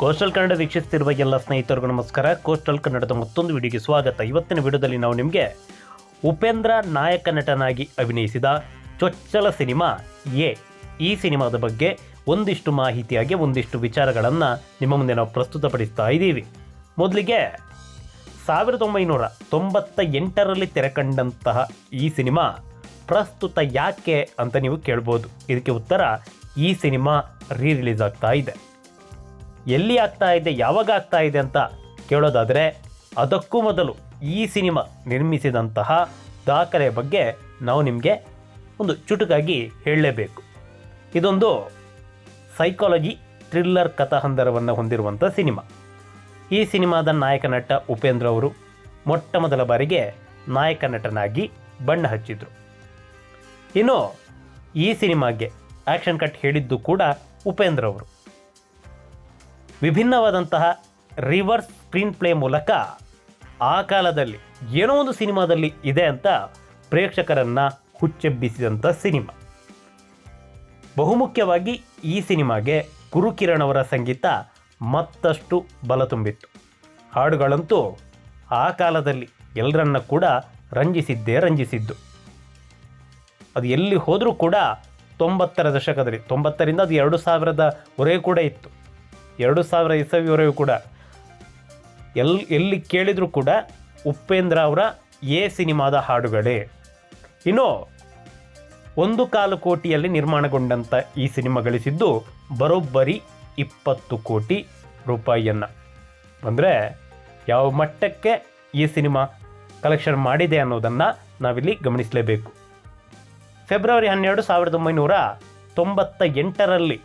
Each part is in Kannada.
ಕೋಸ್ಟಲ್ ಕನ್ನಡ ವೀಕ್ಷಿಸುತ್ತಿರುವ ಎಲ್ಲ ಸ್ನೇಹಿತರಿಗೂ ನಮಸ್ಕಾರ. ಕೋಸ್ಟಲ್ ಕನ್ನಡದ ಮತ್ತೊಂದು ವಿಡಿಯೋಗೆ ಸ್ವಾಗತ. ಇವತ್ತಿನ ವಿಡಿಯೋದಲ್ಲಿ ನಾವು ನಿಮಗೆ ಉಪೇಂದ್ರ ನಾಯಕ ನಟನಾಗಿ ಅಭಿನಯಿಸಿದ ಚೊಚ್ಚಲ ಸಿನಿಮಾ ಎ. ಈ ಸಿನಿಮಾದ ಬಗ್ಗೆ ಒಂದಿಷ್ಟು ಮಾಹಿತಿಯಾಗಿ, ಒಂದಿಷ್ಟು ವಿಚಾರಗಳನ್ನು ನಿಮ್ಮ ಮುಂದೆ ನಾವು ಪ್ರಸ್ತುತಪಡಿಸ್ತಾ ಇದ್ದೀವಿ. ಮೊದಲಿಗೆ ಸಾವಿರದ ಒಂಬೈನೂರ ತೊಂಬತ್ತ ಎಂಟರಲ್ಲಿ ತೆರೆಕಂಡಂತಹ ಈ ಸಿನಿಮಾ ಪ್ರಸ್ತುತ ಯಾಕೆ ಅಂತ ನೀವು ಕೇಳ್ಬೋದು. ಇದಕ್ಕೆ ಉತ್ತರ ಈ ಸಿನಿಮಾ ರೀ ರಿಲೀಸ್ ಆಗ್ತಾ ಇದೆ. ಎಲ್ಲಿ ಆಗ್ತಾ ಇದೆ, ಯಾವಾಗ ಆಗ್ತಾ ಇದೆ ಅಂತ ಕೇಳೋದಾದರೆ ಅದಕ್ಕೂ ಮೊದಲು ಈ ಸಿನಿಮಾ ನಿರ್ಮಿಸಿದಂತಹ ದಾಖಲೆ ಬಗ್ಗೆ ನಾವು ನಿಮಗೆ ಒಂದು ಚುಟುಕಾಗಿ ಹೇಳಲೇಬೇಕು. ಇದೊಂದು ಸೈಕಾಲಜಿ ಥ್ರಿಲ್ಲರ್ ಕಥಾಹಂದರವನ್ನು ಹೊಂದಿರುವಂಥ ಸಿನಿಮಾ. ಈ ಸಿನಿಮಾದ ನಾಯಕ ನಟ ಉಪೇಂದ್ರ ಅವರು ಮೊಟ್ಟ ಮೊದಲ ಬಾರಿಗೆ ನಾಯಕ ನಟನಾಗಿ ಬಣ್ಣ ಹಚ್ಚಿದ್ರು. ಇನ್ನು ಈ ಸಿನಿಮಾಗೆ ಆ್ಯಕ್ಷನ್ ಕಟ್ ಹೇಳಿದ್ದು ಕೂಡ ಉಪೇಂದ್ರ ಅವರು. ವಿಭಿನ್ನವಾದಂತಹ ರಿವರ್ಸ್ ಸ್ಕ್ರೀನ್ ಪ್ಲೇ ಮೂಲಕ ಆ ಕಾಲದಲ್ಲಿ ಏನೋ ಒಂದು ಸಿನಿಮಾದಲ್ಲಿ ಇದೆ ಅಂತ ಪ್ರೇಕ್ಷಕರನ್ನು ಹುಚ್ಚೆಬ್ಬಿಸಿದಂಥ ಸಿನಿಮಾ. ಬಹುಮುಖ್ಯವಾಗಿ ಈ ಸಿನಿಮಾಗೆ ಗುರುಕಿರಣ್ ಅವರ ಸಂಗೀತ ಮತ್ತಷ್ಟು ಬಲ ತುಂಬಿತ್ತು. ಹಾಡುಗಳಂತೂ ಆ ಕಾಲದಲ್ಲಿ ಎಲ್ಲರನ್ನ ಕೂಡ ರಂಜಿಸಿದ್ದೇ ರಂಜಿಸಿದ್ದು. ಅದು ಎಲ್ಲಿ ಹೋದರೂ ಕೂಡ ತೊಂಬತ್ತರ ದಶಕದಲ್ಲಿ, ತೊಂಬತ್ತರಿಂದ ಅದು ಎರಡು ಸಾವಿರದವರೆಗೂ ಕೂಡ ಇತ್ತು. ಎರಡು ಸಾವಿರ ಇಸವಿವರೆಗೂ ಕೂಡ. ಎಲ್, ಎಲ್ಲಿ ಕೇಳಿದರೂ ಕೂಡ ಉಪೇಂದ್ರ ಅವರ ಎ ಸಿನಿಮಾದ ಹಾಡುಗಳೇ. ಇನ್ನು, ಒಂದು ಕಾಲು ಕೋಟಿಯಲ್ಲಿ ನಿರ್ಮಾಣಗೊಂಡಂಥ ಈ ಸಿನಿಮಾ ಗಳಿಸಿದ್ದು ಬರೋಬ್ಬರಿ ಇಪ್ಪತ್ತು ಕೋಟಿ ರೂಪಾಯಿಯನ್ನು. ಅಂದರೆ, ಯಾವ ಮಟ್ಟಕ್ಕೆ ಈ ಸಿನಿಮಾ ಕಲೆಕ್ಷನ್ ಮಾಡಿದೆ ಅನ್ನೋದನ್ನು ನಾವಿಲ್ಲಿ ಗಮನಿಸಲೇಬೇಕು. ಫೆಬ್ರವರಿ ಹನ್ನೆರಡು ಸಾವಿರದ ಒಂಬೈನೂರ ತೊಂಬತ್ತ ಎಂಟರಲ್ಲಿ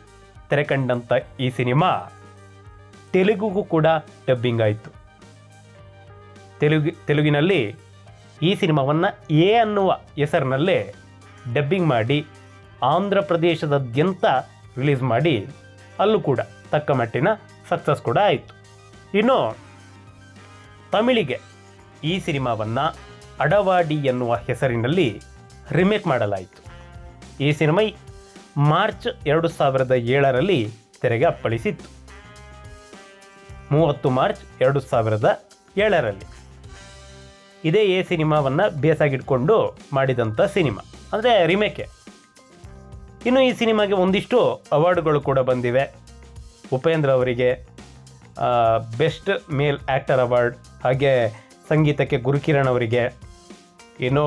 ತೆರೆಕಂಡಂಥ ಈ ಸಿನಿಮಾ ತೆಲುಗುಗೂ ಕೂಡ ಡಬ್ಬಿಂಗ್ ಆಯಿತು. ತೆಲುಗು, ತೆಲುಗಿನಲ್ಲಿ ಈ ಸಿನಿಮಾವನ್ನು ಎ ಅನ್ನುವ ಹೆಸರಿನಲ್ಲೇ ಡಬ್ಬಿಂಗ್ ಮಾಡಿ ಆಂಧ್ರ ಪ್ರದೇಶದಾದ್ಯಂತ ರಿಲೀಸ್ ಮಾಡಿ ಅಲ್ಲೂ ಕೂಡ ತಕ್ಕ ಮಟ್ಟಿನ ಸಕ್ಸಸ್ ಕೂಡ ಆಯಿತು. ಇನ್ನು ತಮಿಳಿಗೆ ಈ ಸಿನಿಮಾವನ್ನು ಅಡವಾಡಿ ಎನ್ನುವ ಹೆಸರಿನಲ್ಲಿ ರಿಮೇಕ್ ಮಾಡಲಾಯಿತು. ಈ ಸಿನಿಮಾ ಮಾರ್ಚ್ ಎರಡು ಸಾವಿರದ ಏಳರಲ್ಲಿ ತೆರೆಗೆ ಅಪ್ಪಳಿಸಿತ್ತು. ಮೂವತ್ತು ಮಾರ್ಚ್ ಎರಡು ಸಾವಿರದ ಏಳರಲ್ಲಿ. ಇದೇ ಎ ಸಿನಿಮಾವನ್ನು ಬೇಸಾಗಿಟ್ಕೊಂಡು ಮಾಡಿದಂಥ ಸಿನಿಮಾ, ಅಂದರೆ ರಿಮೇಕೆ ಇನ್ನು ಈ ಸಿನಿಮಾಗೆ ಒಂದಿಷ್ಟು ಅವಾರ್ಡ್ಗಳು ಕೂಡ ಬಂದಿವೆ. ಉಪೇಂದ್ರ ಅವರಿಗೆ ಬೆಸ್ಟ್ ಮೇಲ್ ಆ್ಯಕ್ಟರ್ ಅವಾರ್ಡ್ ಹಾಗೆ ಸಂಗೀತಕ್ಕೆ ಗುರುಕಿರಣ್ ಅವರಿಗೆ, ಇನ್ನು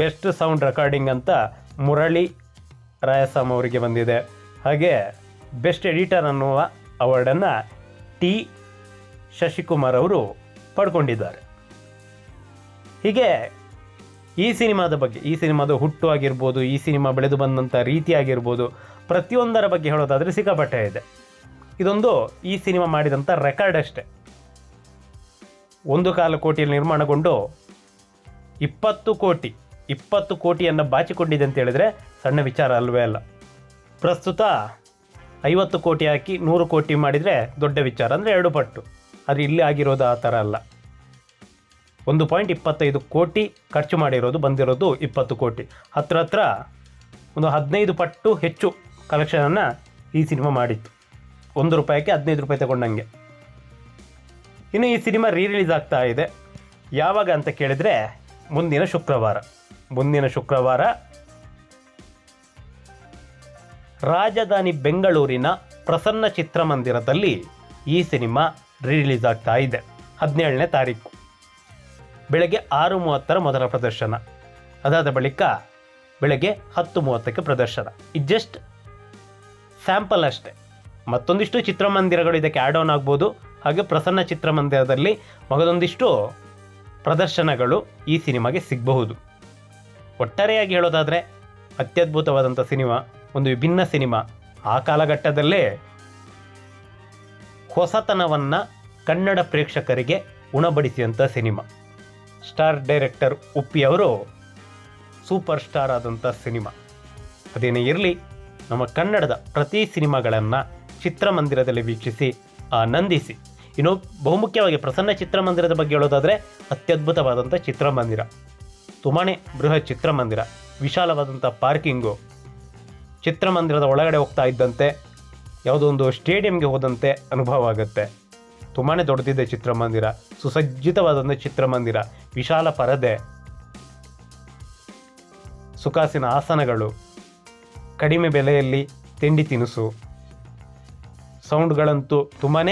ಬೆಸ್ಟ್ ಸೌಂಡ್ ರೆಕಾರ್ಡಿಂಗ್ ಅಂತ ಮುರಳಿ ರಾಯಸಾಮ್ ಅವರಿಗೆ ಬಂದಿದೆ. ಹಾಗೆ ಬೆಸ್ಟ್ ಎಡಿಟರ್ ಅನ್ನುವ ಅವಾರ್ಡನ್ನು ಟಿ ಶಶಿಕುಮಾರ್ ಅವರು ಪಡ್ಕೊಂಡಿದ್ದಾರೆ. ಹೀಗೆ ಈ ಸಿನಿಮಾದ ಬಗ್ಗೆ, ಈ ಸಿನಿಮಾದ ಹುಟ್ಟು ಆಗಿರ್ಬೋದು, ಈ ಸಿನಿಮಾ ಬೆಳೆದು ಬಂದಂಥ ರೀತಿ ಆಗಿರ್ಬೋದು, ಪ್ರತಿಯೊಂದರ ಬಗ್ಗೆ ಹೇಳೋದಾದರೆ ಸಿಕ್ಕಾಪಟ್ಟೆ ಇದೆ. ಇದೊಂದು ಈ ಸಿನಿಮಾ ಮಾಡಿದಂಥ ರೆಕಾರ್ಡ್ ಅಷ್ಟೆ. ಒಂದು ಕಾಲು ಕೋಟಿಯಲ್ಲಿ ನಿರ್ಮಾಣಗೊಂಡು ಇಪ್ಪತ್ತು ಕೋಟಿ, ಇಪ್ಪತ್ತು ಕೋಟಿಯನ್ನು ಬಾಚಿಕೊಂಡಿದೆ ಅಂತ ಹೇಳಿದರೆ ಸಣ್ಣ ವಿಚಾರ ಅಲ್ವೇ ಅಲ್ಲ. ಪ್ರಸ್ತುತ ಐವತ್ತು ಕೋಟಿ ಹಾಕಿ ನೂರು ಕೋಟಿ ಮಾಡಿದರೆ ದೊಡ್ಡ ವಿಚಾರ ಅಂದರೆ ಎರಡು ಪಟ್ಟು. ಆದರೆ ಇಲ್ಲಿ ಆಗಿರೋದು ಆ ಥರ ಅಲ್ಲ. ಒಂದು ಪಾಯಿಂಟ್ ಇಪ್ಪತ್ತೈದು ಕೋಟಿ ಖರ್ಚು ಮಾಡಿರೋದು, ಬಂದಿರೋದು ಇಪ್ಪತ್ತು ಕೋಟಿ. ಹತ್ರ ಹತ್ರ ಒಂದು ಹದಿನೈದು ಪಟ್ಟು ಹೆಚ್ಚು ಕಲೆಕ್ಷನನ್ನು ಈ ಸಿನಿಮಾ ಮಾಡಿತ್ತು. ಒಂದು ರೂಪಾಯಿಗೆ ಹದಿನೈದು ರೂಪಾಯಿ ತಗೊಂಡಂಗೆ. ಇನ್ನು ಈ ಸಿನಿಮಾ ರೀ ರಿಲೀಸ್ ಆಗ್ತಾ ಇದೆ. ಯಾವಾಗ ಅಂತ ಕೇಳಿದರೆ ಮುಂದಿನ ಶುಕ್ರವಾರ. ಮುಂದಿನ ಶುಕ್ರವಾರ ರಾಜಧಾನಿ ಬೆಂಗಳೂರಿನ ಪ್ರಸನ್ನ ಚಿತ್ರಮಂದಿರದಲ್ಲಿ ಈ ಸಿನಿಮಾ ರಿಲೀಸ್ ಆಗ್ತಾ ಇದೆ. ಹದಿನೇಳನೇ ತಾರೀಕು. ಬೆಳಗ್ಗೆ ಆರು ಮೂವತ್ತರ ಮೊದಲ ಪ್ರದರ್ಶನ. ಅದಾದ ಬಳಿಕ ಬೆಳಗ್ಗೆ ಹತ್ತು ಮೂವತ್ತಕ್ಕೆ ಪ್ರದರ್ಶನ. ಇದು ಜಸ್ಟ್ ಸ್ಯಾಂಪಲ್ ಅಷ್ಟೇ. ಮತ್ತೊಂದಿಷ್ಟು ಚಿತ್ರಮಂದಿರಗಳು ಇದಕ್ಕೆ ಆ್ಯಡ್ ಆನ್ ಆಗ್ಬೋದು. ಹಾಗೆ ಪ್ರಸನ್ನ ಚಿತ್ರಮಂದಿರದಲ್ಲಿ ಮಗದೊಂದಿಷ್ಟು ಪ್ರದರ್ಶನಗಳು ಈ ಸಿನಿಮಾಗೆ ಸಿಗಬಹುದು. ಒಟ್ಟಾರೆಯಾಗಿ ಹೇಳೋದಾದರೆ ಅತ್ಯದ್ಭುತವಾದಂಥ ಸಿನಿಮಾ. ಒಂದು ವಿಭಿನ್ನ ಸಿನಿಮಾ. ಆ ಕಾಲಘಟ್ಟದಲ್ಲೇ ಹೊಸತನವನ್ನು ಕನ್ನಡ ಪ್ರೇಕ್ಷಕರಿಗೆ ಉಣಬಡಿಸಿದಂಥ ಸಿನಿಮಾ. ಸ್ಟಾರ್ ಡೈರೆಕ್ಟರ್ ಉಪ್ಪಿ ಅವರು ಸೂಪರ್ ಸ್ಟಾರ್ ಆದಂಥ ಸಿನಿಮಾ. ಅದೇನೇ ಇರಲಿ, ನಮ್ಮ ಕನ್ನಡದ ಪ್ರತಿ ಸಿನಿಮಾಗಳನ್ನು ಚಿತ್ರಮಂದಿರದಲ್ಲಿ ವೀಕ್ಷಿಸಿ, ಆನಂದಿಸಿ. ಇನ್ನು ಬಹುಮುಖ್ಯವಾಗಿ ಪ್ರಸನ್ನ ಚಿತ್ರಮಂದಿರದ ಬಗ್ಗೆ ಹೇಳೋದಾದರೆ ಅತ್ಯದ್ಭುತವಾದಂಥ ಚಿತ್ರಮಂದಿರ. ತುಂಬಾ ಬೃಹತ್ ಚಿತ್ರಮಂದಿರ ವಿಶಾಲವಾದಂಥ ಪಾರ್ಕಿಂಗು ಚಿತ್ರಮಂದಿರದ ಒಳಗಡೆ ಹೋಗ್ತಾ ಇದ್ದಂತೆ, ಯಾವುದೋ ಒಂದು ಸ್ಟೇಡಿಯಂಗೆ ಹೋದಂತೆ ಅನುಭವ ಆಗುತ್ತೆ. ತುಂಬಾ ದೊಡ್ಡದಿದೆ ಚಿತ್ರಮಂದಿರ ಸುಸಜ್ಜಿತವಾದಂಥ ಚಿತ್ರಮಂದಿರ, ವಿಶಾಲ ಪರದೆ ಸುಖಾಸಿನ ಆಸನಗಳು, ಕಡಿಮೆ ಬೆಲೆಯಲ್ಲಿ ತಿಂಡಿ ತಿನಿಸು, ಸೌಂಡ್ಗಳಂತೂ ತುಂಬಾ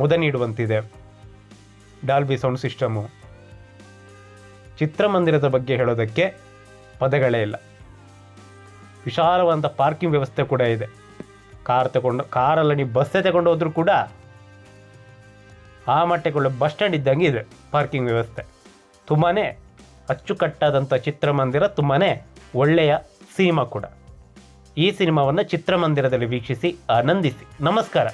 ಮುದ ನೀಡುವಂತಿದೆ ಡಾಲ್ಬಿ ಸೌಂಡ್ ಸಿಸ್ಟಮು. ಚಿತ್ರಮಂದಿರದ ಬಗ್ಗೆ ಹೇಳೋದಕ್ಕೆ ಪದಗಳೇ ಇಲ್ಲ. ವಿಶಾಲವಾದಂಥ ಪಾರ್ಕಿಂಗ್ ವ್ಯವಸ್ಥೆ ಕೂಡ ಇದೆ. ಕಾರ್ ತಗೊಂಡು ಕಾರಲ್ಲ ನೀವು ಬಸ್ಸೇ ತಗೊಂಡು ಹೋದ್ರೂ ಕೂಡ ಆ ಮಟ್ಟಕ್ಕೆ ಬಸ್ ಸ್ಟ್ಯಾಂಡ್ ಇದ್ದಂಗೆ ಇದೆ ಪಾರ್ಕಿಂಗ್ ವ್ಯವಸ್ಥೆ. ತುಂಬಾ ಅಚ್ಚುಕಟ್ಟಾದಂಥ ಚಿತ್ರಮಂದಿರ ತುಂಬಾ ಒಳ್ಳೆಯ ಸಿನಿಮಾ ಕೂಡ. ಈ ಸಿನಿಮಾವನ್ನು ಚಿತ್ರಮಂದಿರದಲ್ಲಿ ವೀಕ್ಷಿಸಿ, ಆನಂದಿಸಿ. ನಮಸ್ಕಾರ.